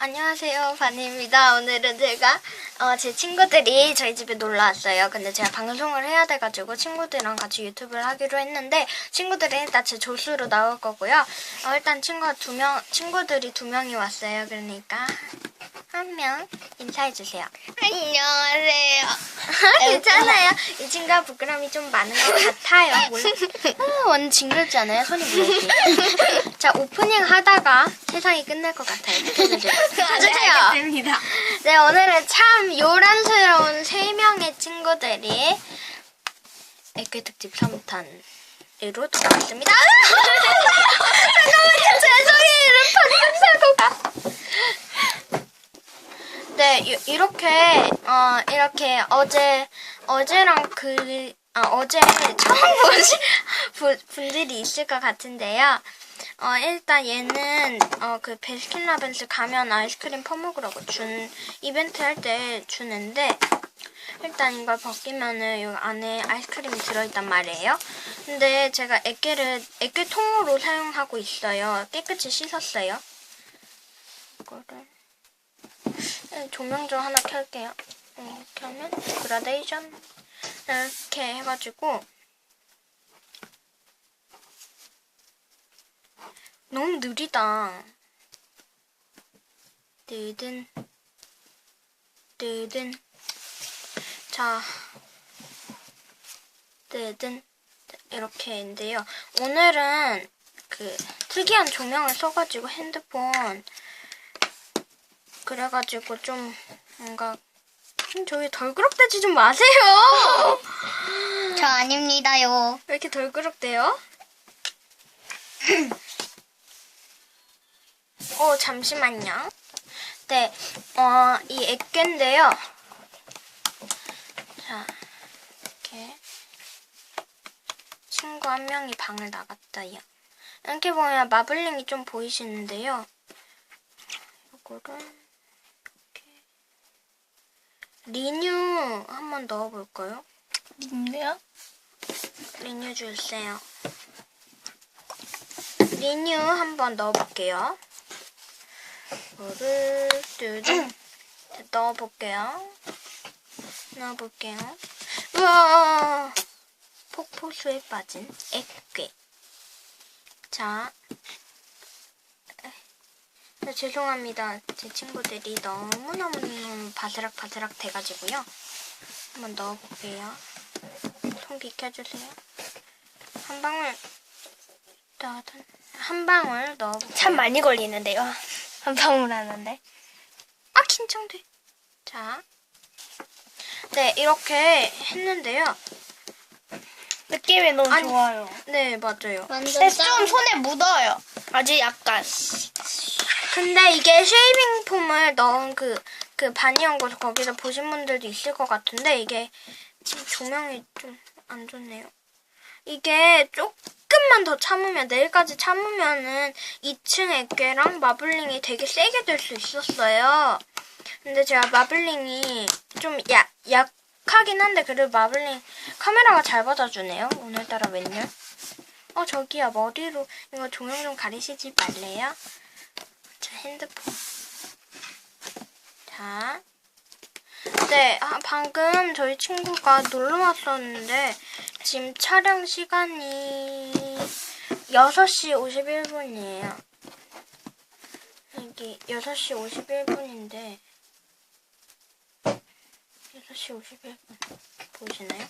안녕하세요, 반입니다. 오늘은 제가 어, 제 친구들이 저희 집에 놀러 왔어요. 근데 제가 방송을 해야 돼가지고 친구들이랑 같이 유튜브를 하기로 했는데 친구들은 일단 제 조수로 나올 거고요. 어, 일단 친구가 두 명, 친구들이 두 명이 왔어요. 그러니까 한 명 인사해 주세요. 안녕하세요. 괜찮아요. 이 친구가 부끄러움이 좀 많은 것 같아요. 몰라. 아, 완전 징그럽지 않아요? 손이 무겁게. 자, 오프닝 하다가 세상이 끝날 것 같아요. 비켜주세요. 비켜주세요. 알겠습니다. 네, 오늘은 참 요란스러운 세 명의 친구들이 애교 특집 3탄 으로 돌아왔습니다. 잠깐만요, 죄송해요. 방금 사고가. 네, 이- 이렇게 어 이렇게 어제 어제랑 그 아, 어제 처음 보신 분- 분들이 있을 것 같은데요. 어, 일단 얘는, 어, 그, 베스킨라빈스 가면 아이스크림 퍼먹으라고 준, 이벤트 할 때 주는데, 일단 이걸 벗기면은 여기 안에 아이스크림이 들어있단 말이에요. 근데 제가 액계를, 액계통으로 사용하고 있어요. 깨끗이 씻었어요. 이거를, 네, 조명 좀 하나 켤게요. 어, 이렇게 하면, 그라데이션. 이렇게 해가지고, 너무 느리다. 뜨든, 뜨든. 자, 뜨든. 이렇게인데요. 오늘은 그 특이한 조명을 써가지고 핸드폰 그래가지고 좀 뭔가 좀 저기 덜그럭대지 좀 마세요. 저 아닙니다요. 왜 이렇게 덜그럭대요? 어, 잠시만요. 네, 어, 이 액괴인데요. 자, 이렇게. 친구 한 명이 방을 나갔다요. 이렇게 보면 마블링이 좀 보이시는데요. 이거를. 리뉴 한번 넣어볼까요? 님도요? 리뉴 주세요. 리뉴 한번 넣어볼게요. 이거를 뚜둥 넣어볼게요. 넣어볼게요. 우와! 폭포수에 빠진 액괴. 자. 네, 죄송합니다. 제 친구들이 너무너무 바스락바스락 돼가지고요. 한번 넣어볼게요. 손 비켜주세요. 한 방울, 한 방울 넣어볼게요. 참 많이 걸리는데요. 한 방울 하는데. 아, 긴장돼. 자. 네, 이렇게 했는데요. 느낌이 너무 아니. 좋아요. 네, 맞아요. 근데 좀 손에 묻어요. 아주 약간. 근데 이게 쉐이빙 폼을 넣은 그, 그 바니언 곳 거기서 보신 분들도 있을 것 같은데, 이게 지금 조명이 좀 안 좋네요. 이게 조금만 더 참으면, 내일까지 참으면은 2층 액괴랑 마블링이 되게 세게 될 수 있었어요. 근데 제가 마블링이 좀 약, 약하긴 한데, 그래도 마블링 카메라가 잘 받아주네요. 오늘따라 웬열. 어, 저기요, 머리로 이거 조명 좀 가리시지 말래요? 제 핸드폰. 자. 네, 아, 방금 저희 친구가 놀러 왔었는데, 지금 촬영 시간이 6시 51분이에요. 여기 6시 51분인데, 6시 51분. 보이시나요?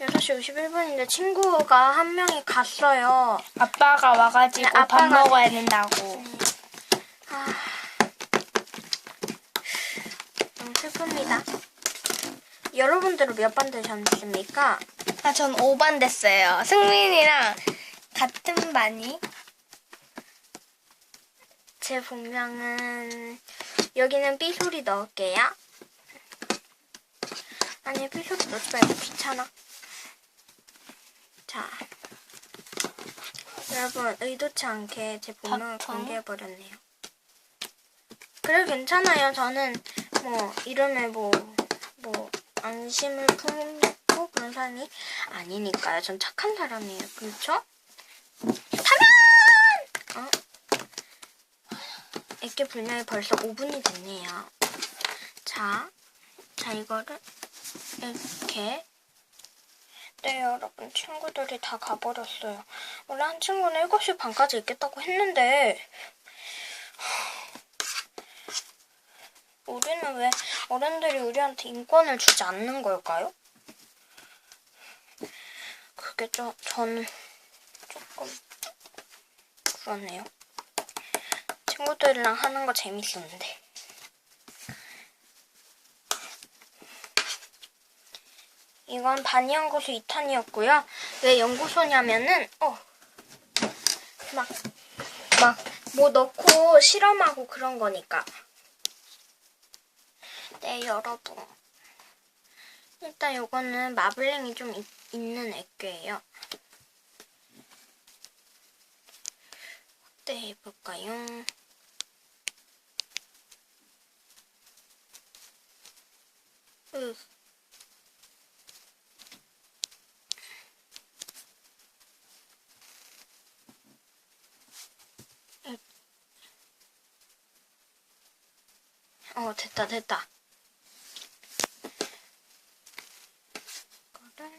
6시 51분인데 친구가 한 명이 갔어요. 아빠가 와가지고 네, 밥 아빠가- 먹어야 된다고. 아, 너무 슬픕니다. 여러분들은 몇 반 되셨습니까? 아, 전 5반 됐어요. 승민이랑 같은 반이. 제 본명은 여기는 삐소리 넣을게요. 아니 삐소리 넣지 말고 귀찮아. 자, 여러분 의도치 않게 제 본명을 닥터. 공개해버렸네요. 그래 괜찮아요. 저는 뭐 이름에 뭐 뭐 안심을 품고 그런 사람이 아니니까요. 전 착한 사람이에요. 그렇죠? 타면! 어? 애기 불명이 벌써 5분이 됐네요. 자, 자 이거를 이렇게 네 여러분 친구들이 다 가버렸어요. 원래 한 친구는 7시 반까지 있겠다고 했는데 우리는 왜 어른들이 우리한테 인권을 주지 않는 걸까요? 그게 좀 저는 조금 그렇네요. 친구들이랑 하는 거 재밌었는데. 이건 반연구소 2탄이었고요. 왜 연구소냐면은 어. 막 막 뭐 넣고 실험하고 그런 거니까. 네, 여러분. 일단 요거는 마블링이 좀 있, 있는 액괴예요. 확대해 볼까요? 으. 으. 어, 됐다, 됐다. 이거를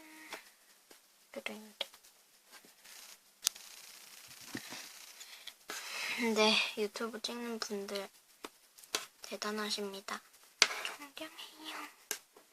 그랬는데. 네, 유튜브 찍는 분들 대단하십니다. 존경해요.